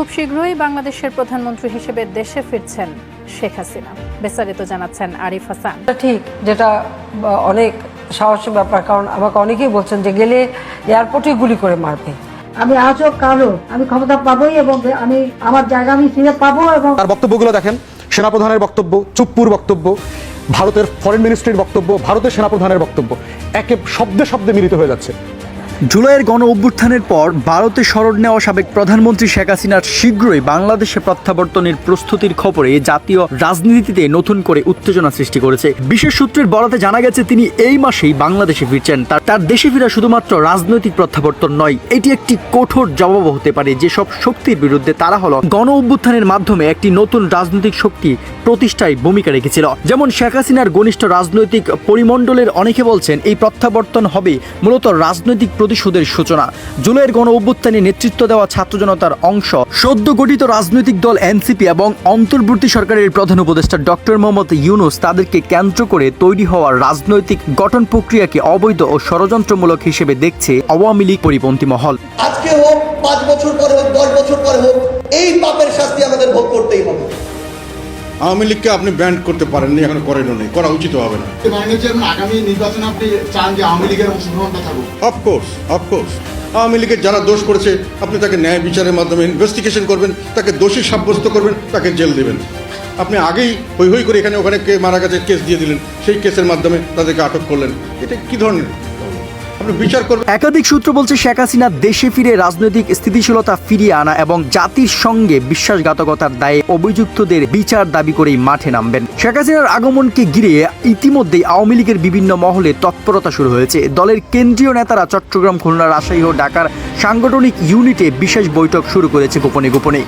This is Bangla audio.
খুব শীঘ্রই বাংলাদেশের প্রধানমন্ত্রী হিসেবে দেশে ফিরছেন শেখ হাসিনা। বিস্তারিত জানাচ্ছেন আরিফ হাসান। ঠিক যেটা অনেক সাহসী ব্যাপার কারণ আমাকে অনেকেই বলছেন যে গেলে এয়ারপোর্টে গুলি করে মারবে। আমি আজও কালো আমি ক্ষমতা পাবোই এবং আমি আমার জায়গা আমি ফিরে পাবো এবং তার বক্তব্যগুলো দেখেন সেনাপ্রধানের বক্তব্য চুপ্পুর বক্তব্য ভারতের ফরেন মিনিস্ট্রির বক্তব্য ভারতের সেনাপ্রধানের বক্তব্য একে শব্দে শব্দে মিলিত হয়ে যাচ্ছে। জুলাইয়ের গণ অভ্যুত্থানের পর ভারতে শরণ নেওয়া সাবেক প্রধানমন্ত্রী শেখ হাসিনার শীঘ্রই বাংলাদেশে প্রত্যাবর্তনের প্রস্তুতির খবরে জাতীয় রাজনীতিতে নতুন করে উত্তেজনা সৃষ্টি করেছে। বিশেষ সূত্রের বরাতে জানা গেছে, তিনি এই মাসেই বাংলাদেশে ফিরছেন। তার তার দেশে ফেরা শুধুমাত্র রাজনৈতিক প্রত্যাবর্তন নয়, এটি একটি কঠোর জবাব হতে পারে যেসব শক্তির বিরুদ্ধে তারা হলো গণ অভ্যুত্থানের মাধ্যমে একটি নতুন রাজনৈতিক শক্তি প্রতিষ্ঠায় ভূমিকা রেখেছিল। যেমন শেখ হাসিনার ঘনিষ্ঠ রাজনৈতিক পরিমণ্ডলের অনেকে বলছেন, এই প্রত্যাবর্তন হবে মূলত রাজনৈতিক প্রতিশোধের সূচনা। জুলাইয়ের গণ অভ্যুত্থানে নেতৃত্ব দেওয়া ছাত্র জনতার অংশ। সদ্য গঠিত রাজনৈতিক দল এনসিপি এবং অন্তর্বর্তী সরকারের প্রধান উপদেষ্টা ডক্টর মোহাম্মদ ইউনুস তাদেরকে কেন্দ্র করে তৈরি হওয়া রাজনৈতিক গঠন প্রক্রিয়াকে অবৈধ ও ষড়যন্ত্রমূলক হিসেবে দেখছে আওয়ামী লীগ পরিপন্থী মহল। আজকে হোক, পাঁচ বছর পরে হোক, দশ বছর পরে হোক, এই পাপের শাস্তি আমাদের ভোগ করতেই হবে। আওয়ামী লীগকে আপনি ব্যান্ড করতে পারেননি এখন করেনও নেই। করা উচিত হবে না। মাননীয় চেয়ারম্যান আগামী নির্বাচনে আপনি চান যে আওয়ামী লীগের অংশগ্রহণটা থাকুক অফকোর্স অফকোর্স আওয়ামী লীগের যারা দোষ করেছে আপনি তাকে ন্যায় বিচারের মাধ্যমে ইনভেস্টিগেশন করবেন তাকে দোষী সাব্যস্ত করবেন তাকে জেল দেবেন। আপনি আগেই হই হই করে এখানে ওখানে কে মারা গেছে কেস দিয়ে দিলেন সেই কেসের মাধ্যমে তাদেরকে আটক করলেন। এটা কি ধরনের? আপনি বিচার করবেন। একাধিক সূত্র বলছে শেখ হাসিনা দেশে ফিরে রাজনৈতিক স্থিতিশীলতা ফিরিয়ে আনা এবং জাতির সঙ্গে বিশ্বাসঘাতকতার দায়ে অভিযুক্তদের বিচার দাবি করেই মাঠে নামবেন। শেখ হাসিনার আগমনকে ঘিরে ইতিমধ্যেই আওয়ামী লীগের বিভিন্ন মহলে তৎপরতা শুরু হয়েছে। দলের কেন্দ্রীয় নেতারা চট্টগ্রাম, খুলনা, রাজশাহী ও ঢাকার সাংগঠনিক ইউনিটে বিশেষ বৈঠক শুরু করেছে গোপনে গোপনে।